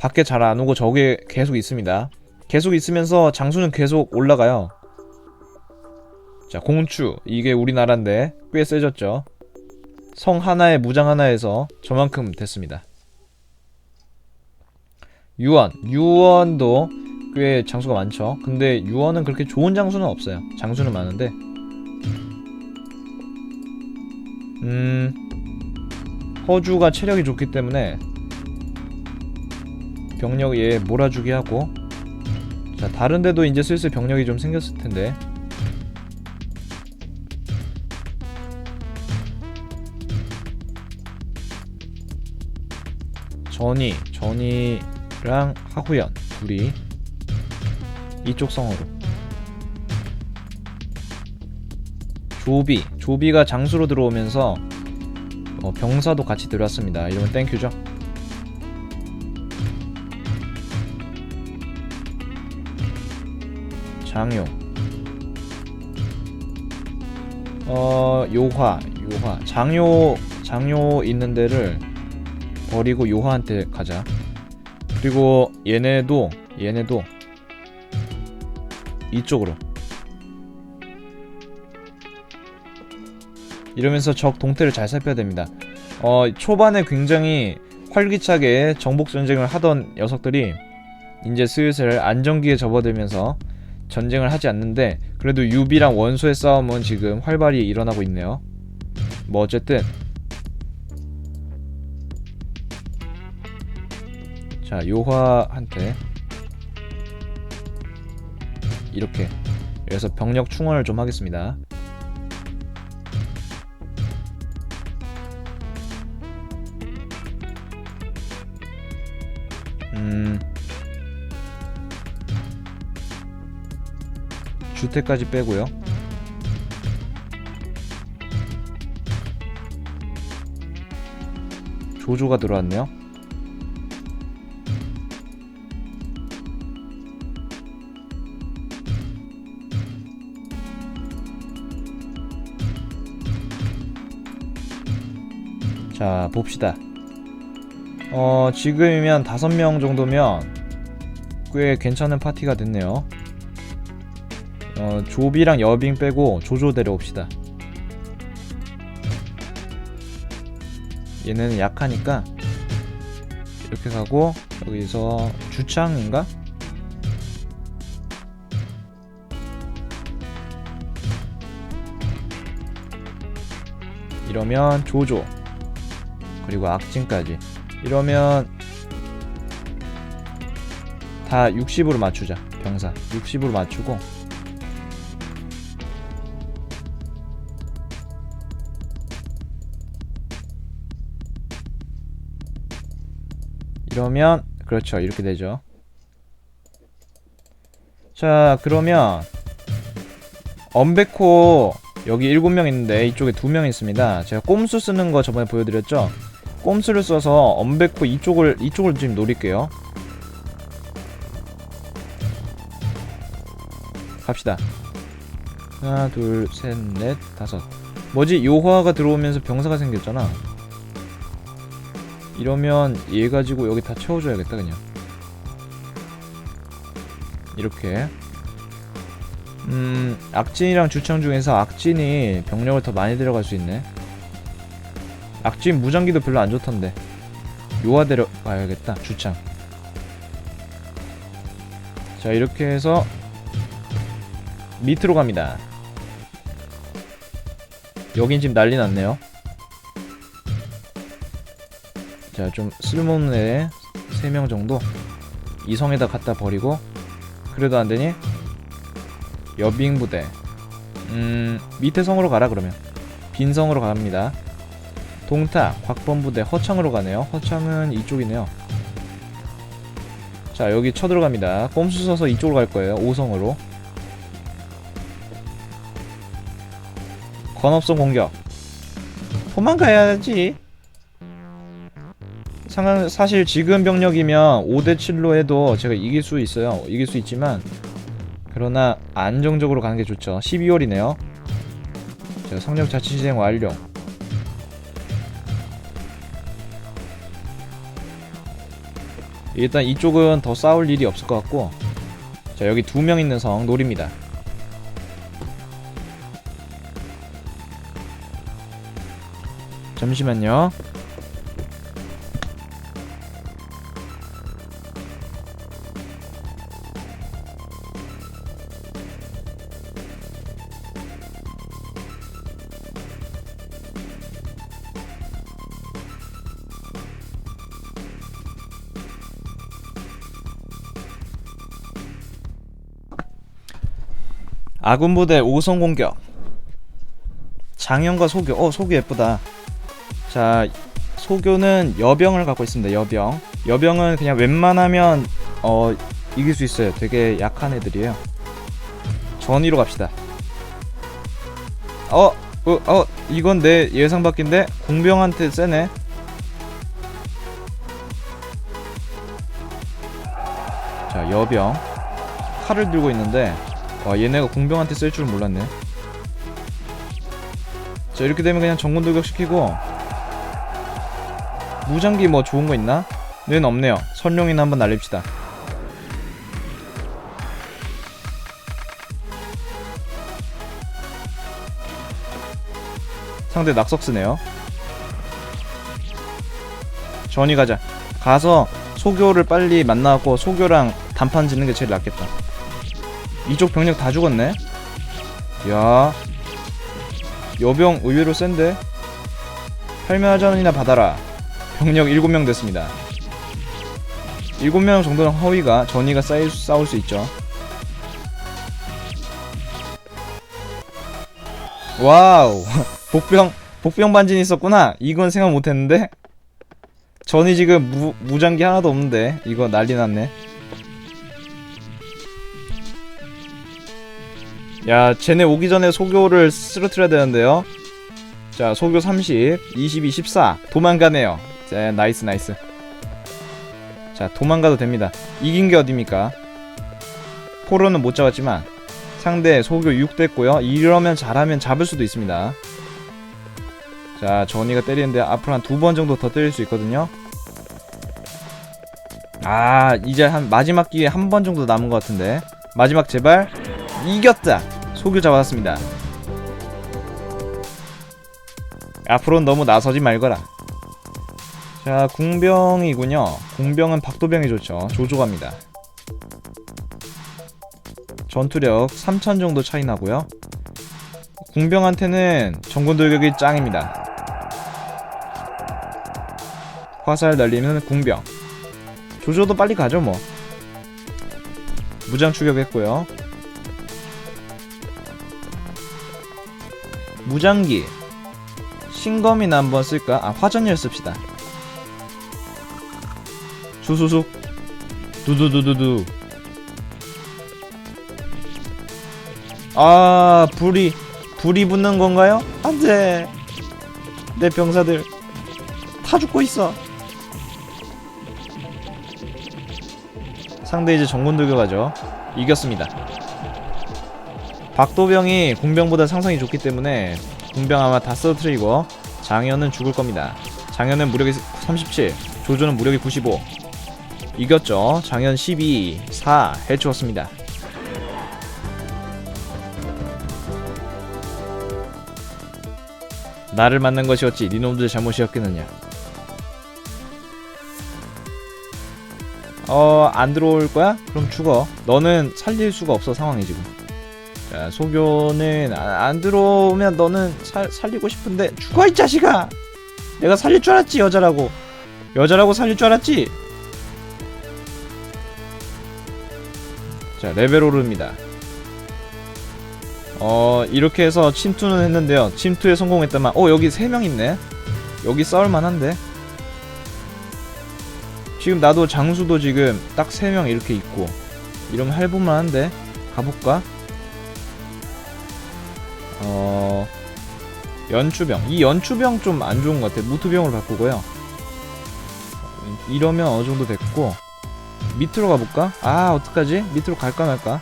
밖에 잘 안 오고 저게 계속 있습니다. 계속 있으면서 장수는 계속 올라가요. 자, 공추. 이게 우리나라인데 꽤 세졌죠. 성 하나에 무장 하나에서 저만큼 됐습니다. 유언. 유언도 꽤 장수가 많죠. 근데 유언은 그렇게 좋은 장수는 없어요. 장수는 많은데. 음. 허주가 체력이 좋기 때문에 병력 얘 몰아주게 하고 자 다른 데도 이제 슬슬 병력이 좀 생겼을 텐데. 전이 전이랑 하후연 둘이 이쪽 성으로. 조비 조비가 장수로 들어오면서 어, 병사도 같이 들어왔습니다. 이러면 땡큐죠 장요. 어 요화 요화. 장요 장요 있는 데를 버리고 요화한테 가자. 그리고 얘네도 얘네도 이쪽으로. 이러면서 적 동태를 잘 살펴야 됩니다. 어 초반에 굉장히 활기차게 정복 전쟁을 하던 녀석들이 이제 슬슬 안정기에 접어들면서 전쟁을 하지 않는데 그래도 유비랑 원소의 싸움은 지금 활발히 일어나고 있네요. 뭐 어쨌든 자 요화한테 이렇게 그래서 병력 충원을 좀 하겠습니다. 음 주택까지 빼고요. 조조가 들어왔네요. 자, 봅시다. 어, 지금이면 다섯 명 정도면 꽤 괜찮은 파티가 됐네요. 어, 조비랑 여빙 빼고 조조 데려옵시다. 얘는 약하니까 이렇게 가고 여기서 주창인가? 이러면 조조 그리고 악진까지 이러면 다 60으로 맞추자 병사 60으로 맞추고 이러면 그렇죠. 이렇게 되죠. 자 그러면 엄베코 여기 7명 있는데 이쪽에 2명 있습니다. 제가 꼼수 쓰는 거 저번에 보여드렸죠? 꼼수를 써서 엄베코 이쪽을 이쪽을 지금 노릴게요. 갑시다. 하나 둘 셋 넷 다섯. 뭐지? 요화가 들어오면서 병사가 생겼잖아 이러면 얘 가지고 여기 다 채워줘야겠다 그냥. 이렇게. 음 악진이랑 주창 중에서 악진이 병력을 더 많이 들어갈 수 있네. 악진 무장기도 별로 안 좋던데. 요하 데려가야겠다 주창. 자 이렇게 해서 밑으로 갑니다. 여긴 지금 난리 났네요 자, 좀 쓸모없는 애 3명 정도 이성에다 갖다 버리고 그래도 안 되니? 여빙 부대. 음, 밑에 성으로 가라 그러면. 빈 성으로 갑니다. 동탁, 곽범 부대 허창으로 가네요. 허창은 이쪽이네요. 자, 여기 쳐들어갑니다. 꼼수 써서 이쪽으로 갈 거예요. 5성으로. 건업성 공격. 도망가야지. 상황 사실 지금 병력이면 5대 7로 해도 제가 이길 수 있어요. 이길 수 있지만 그러나 안정적으로 가는 게 좋죠. 12월이네요. 자, 성역 자치 시행 완료. 일단 이쪽은 더 싸울 일이 없을 것 같고 자 여기 두 명 있는 성 노립니다 잠시만요 아군 부대 5성 공격. 장현과 소교. 어, 소교 예쁘다. 자, 소교는 여병을 갖고 있습니다. 여병. 여병은 그냥 웬만하면 어 이길 수 있어요. 되게 약한 애들이에요. 전위로 갑시다. 어, 어, 어, 이건 내 예상 밖인데 공병한테 세네. 자, 여병. 칼을 들고 있는데 와 얘네가 공병한테 쓸 줄 몰랐네. 자 이렇게 되면 그냥 정군 돌격시키고 무장기 뭐 좋은 거 있나? 는 없네요. 선룡이나 한번 날립시다. 상대 낙석 쓰네요. 전이 가자. 가서 소교를 빨리 만나고 소교랑 단판 짓는 게 제일 낫겠다 이쪽 병력 다 죽었네. 야, 여병 의외로 센데. 팔매하전이나 받아라. 병력 7명 됐습니다. 7명 정도는 허위가 쌓일, 수- 싸울 수 있죠. 와우, 복병 복병 반진 있었구나. 이건 생각 못했는데. 전이 지금 무, 무장기 하나도 없는데 이거 난리 났네. 야, 쟤네 오기 전에 소교를 쓰러뜨려야 되는데요. 자, 소교 30, 22, 14. 도망가네요. 자, 나이스, 나이스. 자, 도망가도 됩니다. 이긴 게 어딥니까? 포로는 못 잡았지만, 상대 소교 6 됐고요. 이러면 잘하면 잡을 수도 있습니다. 자, 전이가 때리는데 앞으로 한 두 번 정도 더 때릴 수 있거든요. 아, 이제 한 마지막 기회 한 번 정도 남은 것 같은데. 마지막 제발. 이겼다. 소교 잡았습니다. 앞으로는 너무 나서지 말거라. 자, 궁병이군요. 궁병은 박도병이 좋죠. 조조갑니다. 전투력 3000 정도 차이 나고요. 궁병한테는 정군 돌격이 짱입니다. 화살 날리는 궁병. 조조도 빨리 가죠 뭐. 무장 추격했고요. 무장기. 신검이나 한번 쓸까? 아 화전열 씁시다. 수수숙 두두두두두. 아 불이 불이 붙는 건가요? 안돼. 내 병사들. 다 죽고 있어. 상대 이제 정군 돌격하죠. 이겼습니다 박도병이 공병보다 상성이 좋기 때문에 공병 아마 다 쓰러트리고 장현은 죽을 겁니다. 장현은 무력이 37, 조조는 무력이 95. 이겼죠. 장현 12, 4 해치웠습니다. 나를 만난 것이었지 니놈들 잘못이었겠느냐. 어, 안 들어올 거야? 그럼 죽어. 너는 살릴 수가 없어 상황이 지금. 자, 소교는 아- 안 들어오면 너는 살, 살리고 싶은데 죽어 이 자식아. 내가 살릴 줄 알았지 여자라고. 여자라고 살릴 줄 알았지. 자, 레벨 오릅니다. 어, 이렇게 해서 침투는 했는데요. 침투에 성공했다만, 어, 여기 세명 있네. 여기 싸울 만한데. 지금 나도 장수도 지금 딱세명 이렇게 있고, 이러면 할부만한데. 가볼까? 어 연추병. 이 연추병 좀 안 좋은 것 같아 무투병으로 바꾸고요. 이러면 어느 정도 됐고 밑으로 가볼까? 아 어떡하지? 밑으로 갈까 말까?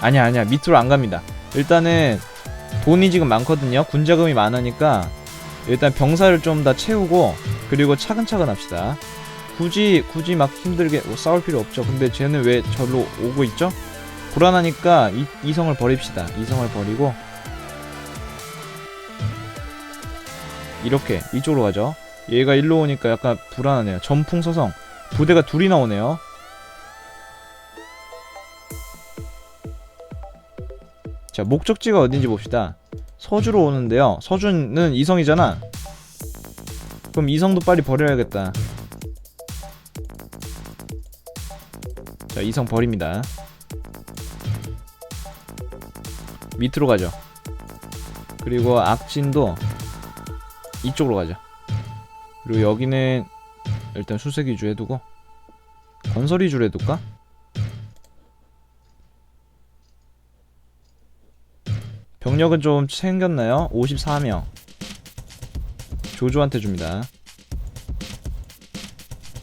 아니야 아니야. 밑으로 안 갑니다. 일단은 돈이 지금 많거든요. 군자금이 많으니까 일단 병사를 좀 다 채우고 그리고 차근차근 합시다. 굳이 굳이 막 힘들게 뭐 싸울 필요 없죠. 근데 쟤는 왜 절로 오고 있죠? 불안하니까 이, 이성을 버립시다. 이성을 버리고 이렇게 이쪽으로 가죠. 얘가 일로 오니까 약간 불안하네요. 전풍서성 부대가 둘이 나오네요. 자 목적지가 어딘지 봅시다. 서주로 오는데요. 서주는 이성이잖아. 그럼 이성도 빨리 버려야겠다. 자 이성 버립니다. 밑으로 가죠. 그리고 악진도 이쪽으로 가죠. 그리고 여기는 일단 수색 위주 해두고 건설 위주로 해둘까? 병력은 좀 챙겼나요? 54명 조조한테 줍니다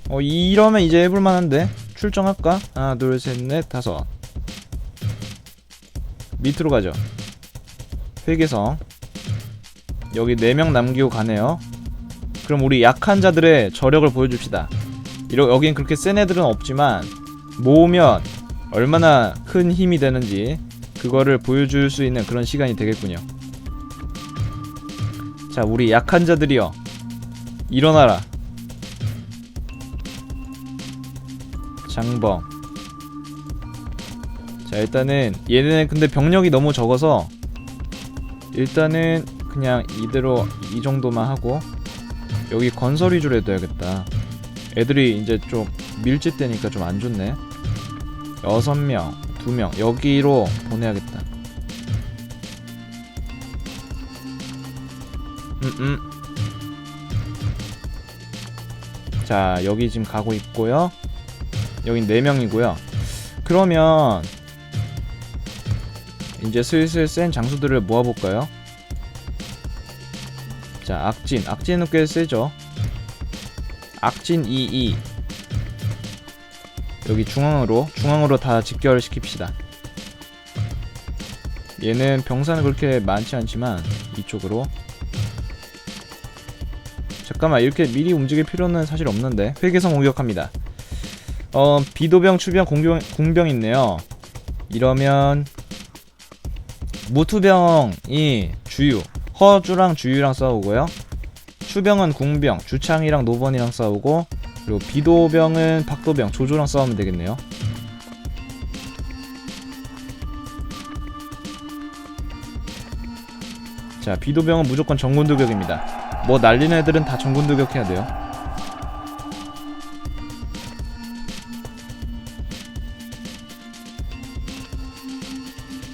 어 이러면 이제 해볼만한데 출정할까? 하나 둘 셋 넷 다섯 밑으로 가죠. 회계성 여기 4명 남기고 가네요. 그럼 우리 약한 자들의 저력을 보여줍시다. 이러, 여긴 그렇게 센 애들은 없지만 모으면 얼마나 큰 힘이 되는지 그거를 보여줄 수 있는 그런 시간이 되겠군요. 자 우리 약한 자들이여 일어나라. 장범 자 일단은 얘네는 근데 병력이 너무 적어서 일단은 그냥 이대로 이 정도만 하고 여기 건설 위주로 해둬야겠다. 애들이 이제 좀 밀집되니까 좀 안 좋네. 여섯 명, 두 명 여기로 보내야겠다. 음음. 자 여기 지금 가고 있고요. 여긴 4명이고요. 그러면 이제 슬슬 센 장수들을 모아볼까요? 자 악진. 악진은 꽤 세죠? 악진 22 여기 중앙으로 중앙으로 다 직결시킵시다. 얘는 병사는 그렇게 많지 않지만 이쪽으로. 잠깐만 이렇게 미리 움직일 필요는 사실 없는데. 회계성 공격합니다. 어 비도병 추병 공병 공병 있네요. 이러면 무투병이 주유 허주랑 주유랑 싸우고요. 추병은 궁병 주창이랑 노번이랑 싸우고 그리고 비도병은 박도병 조조랑 싸우면 되겠네요. 자 비도병은 무조건 정군도격입니다. 뭐 날리는 애들은 다 정군도격 해야 돼요.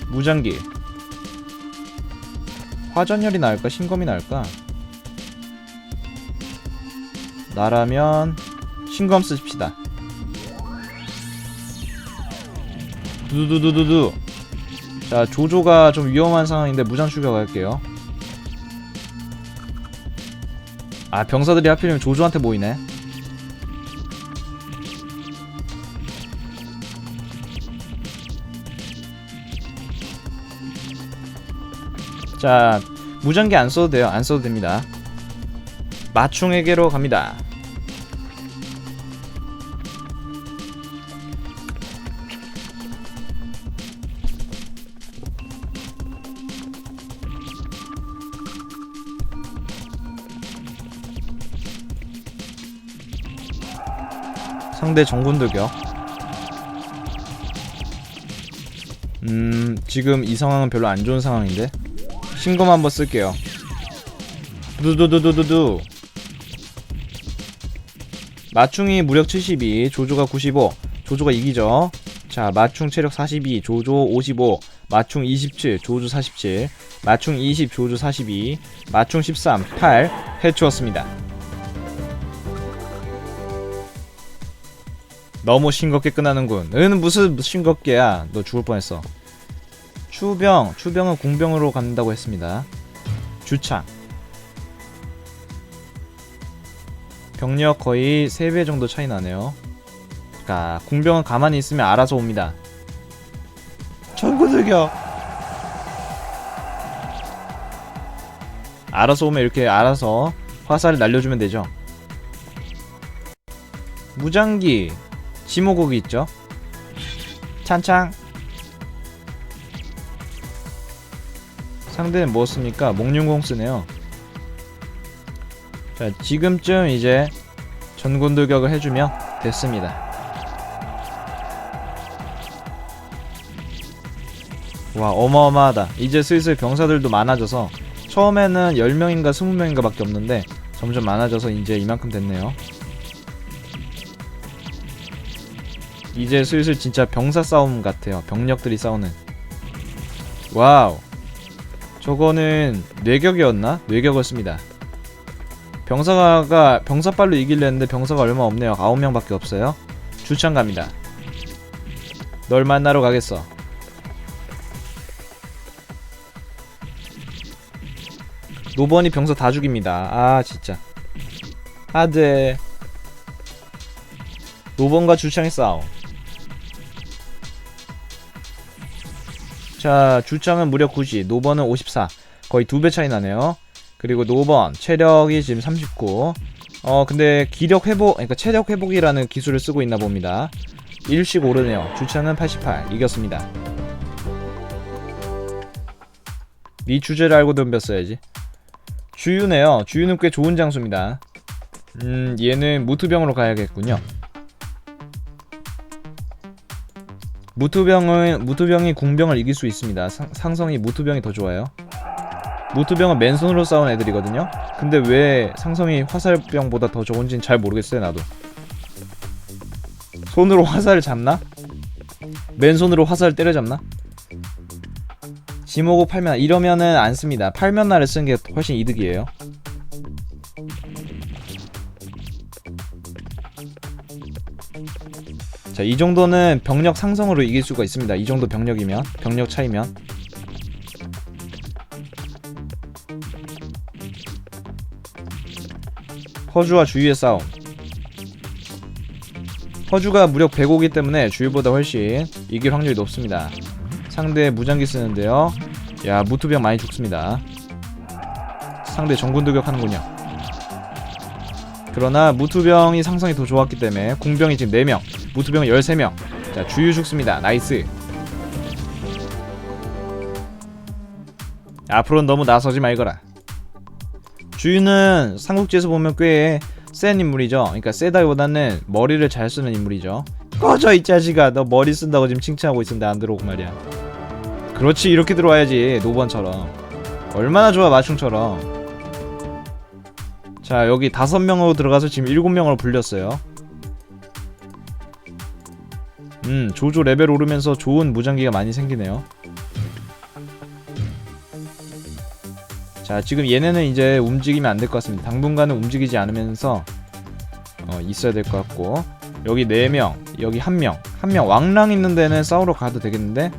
무장기 화전열이 나을까 신검이 나을까? 나라면 신검 쓰십시다. 두두두두두. 자 조조가 좀 위험한 상황인데 무장 추격할게요. 아 병사들이 하필이면 조조한테 모이네 자 무장기 안 써도 돼요. 안 써도 됩니다. 마충에게로 갑니다. 상대 정군 돌격 음 지금 이 상황은 별로 안 좋은 상황인데 신검 한번 쓸게요. 두두두두두두. 마충이 무력 72 조조가 95 조조가 이기죠. 자 마충 체력 42 조조 55 마충 27 조조 47 마충 20 조조 42 마충 13 8 해치웠습니다. 너무 싱겁게 끝나는군. 은 무슨 싱겁게야? 너 죽을 뻔했어 추병 추병은 궁병으로 간다고 했습니다. 주창. 병력 거의 3배 정도 차이 나네요. 그니까 궁병은 가만히 있으면 알아서 옵니다. 전구들격 알아서 오면 이렇게 알아서 화살을 날려주면 되죠. 무장기 지모고기 있죠? 찬창 상대는 뭐 씁니까? 몽룡공 쓰네요. 자 지금쯤 이제 전군 돌격을 해주면 됐습니다. 와 어마어마하다. 이제 슬슬 병사들도 많아져서 처음에는 10명인가 20명인가 밖에 없는데 점점 많아져서 이제 이만큼 됐네요. 이제 슬슬 진짜 병사 싸움 같아요. 병력들이 싸우는. 와우 저거는 뇌격이었나? 뇌격을 씁니다 병사가 병사빨로 이기려 했는데 병사가 얼마 없네요 9명밖에 없어요 주창 갑니다 널 만나러 가겠어 노번이 병사 다 죽입니다. 아 진짜. 아네. 노번과 주창의 싸움. 자 주창은 무려 90, 노번은 54. 거의 두 배 차이 나네요. 그리고 노번 체력이 지금 39. 어 근데 기력 회복, 그러니까 체력 회복이라는 기술을 쓰고 있나 봅니다. 일씩 오르네요. 주창은 88 이겼습니다. 네 주제를 알고 덤볐어야지. 주유네요. 주유는 꽤 좋은 장소입니다. 음, 얘는 무투병으로 가야겠군요. 무투병은 무투병이 궁병을 이길 수 있습니다. 상, 상성이 무투병이 더 좋아요. 무투병은 맨손으로 싸운 애들이거든요. 근데 왜 상성이 화살병보다 더 좋은지는 잘 모르겠어요, 나도. 손으로 화살을 잡나? 맨손으로 화살을 때려잡나? 지모고 팔면 이러면은 안 씁니다. 팔면 날을 쓰는 게 훨씬 이득이에요. 자, 이 정도는 병력 상성으로 이길 수가 있습니다. 이 정도 병력이면, 병력 차이면. 허주와 주유의 싸움. 허주가 무력 105기 때문에 주유보다 훨씬 이길 확률이 높습니다. 상대 무장기 쓰는데요. 야 무투병 많이 죽습니다. 상대 정군 돌격하는군요. 그러나 무투병이 상성이 더 좋았기 때문에 궁병이 지금 4명, 무투병은 13명. 자 주유 죽습니다. 나이스. 앞으로는 너무 나서지 말거라. 주유는 삼국지에서 보면 꽤 센 인물이죠. 그러니까 세다기보다는 머리를 잘 쓰는 인물이죠. 꺼져 이 자식아. 너 머리 쓴다고 지금 칭찬하고 있었는데 안 들어오고 말이야. 그렇지 이렇게 들어와야지 노번처럼 얼마나 좋아 마충처럼 자 여기 다섯 명으로 들어가서 지금 일곱 명으로 불렸어요 음 조조 레벨 오르면서 좋은 무장기가 많이 생기네요. 자 지금 얘네는 이제 움직이면 안 될 것 같습니다. 당분간은 움직이지 않으면서 어, 있어야 될 것 같고 여기 4명 여기 1명 1명. 왕랑 있는 데는 싸우러 가도 되겠는데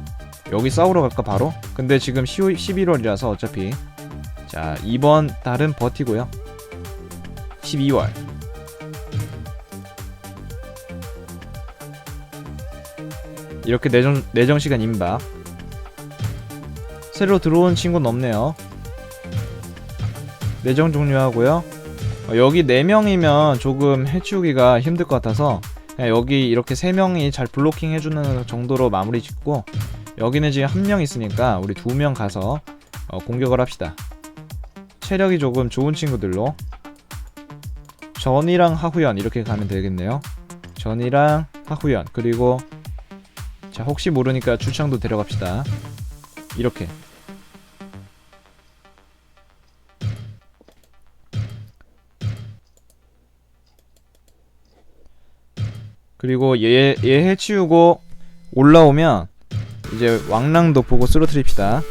여기 싸우러 갈까 바로? 근데 지금 10, 11월이라서 어차피. 자 이번 달은 버티고요. 12월 이렇게 내정, 내정 시간 임박 새로 들어온 친구는 없네요 내정 종료하고요 어, 여기 4명이면 조금 해치우기가 힘들 것 같아서 여기 이렇게 3명이 잘 블로킹 해주는 정도로 마무리 짓고 여기는 지금 한 명 있으니까 우리 두 명 가서 어, 공격을 합시다. 체력이 조금 좋은 친구들로 전이랑 하후연 이렇게 가면 되겠네요. 전이랑 하후연 그리고 자 혹시 모르니까 주창도 데려갑시다. 이렇게 그리고 얘, 얘 해치우고 올라오면 이제 왕랑도 보고 쓰러트립시다.